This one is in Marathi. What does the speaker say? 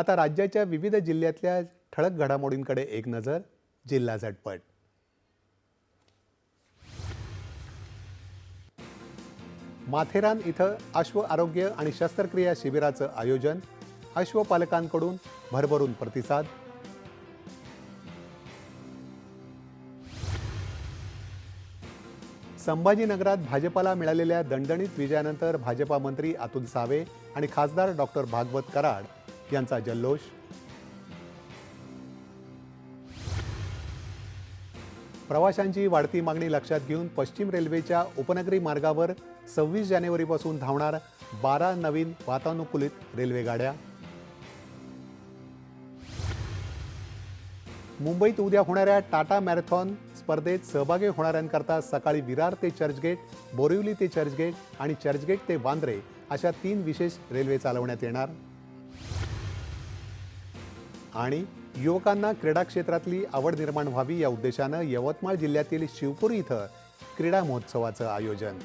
आता राज्याच्या विविध जिल्ह्यातल्या ठळक घडामोडींकडे एक नजर जिल्हा झटपट. माथेरान इथं अश्व आरोग्य आणि शस्त्रक्रिया शिबिराचं आयोजन अश्वपालकांकडून भरभरून प्रतिसाद. संभाजीनगरात भाजपाला मिळालेल्या दणदणीत विजयानंतर भाजपा मंत्री अतुल सावे आणि खासदार डॉक्टर भागवत कराड यांचा जल्लोष. प्रवाशांची वाढती मागणी लक्षात घेऊन पश्चिम रेल्वेच्या उपनगरी मार्गावर सव्वीस जानेवारीपासून धावणार बारा नवीन वातानुकूलित रेल्वेगाड्या. मुंबईत उद्या होणाऱ्या टाटा मॅरेथॉन स्पर्धेत सहभागी होणाऱ्यांकरता सकाळी विरार ते चर्चगेट बोरिवली ते चर्चगेट आणि चर्चगेट ते वांद्रे अशा तीन विशेष रेल्वे चालवण्यात येणार. आणि युवकांना क्रीडा क्षेत्रातली आवड निर्माण व्हावी या उद्देशानं यवतमाळ जिल्ह्यातील शिवपूर इथं क्रीडा महोत्सवाचं आयोजन.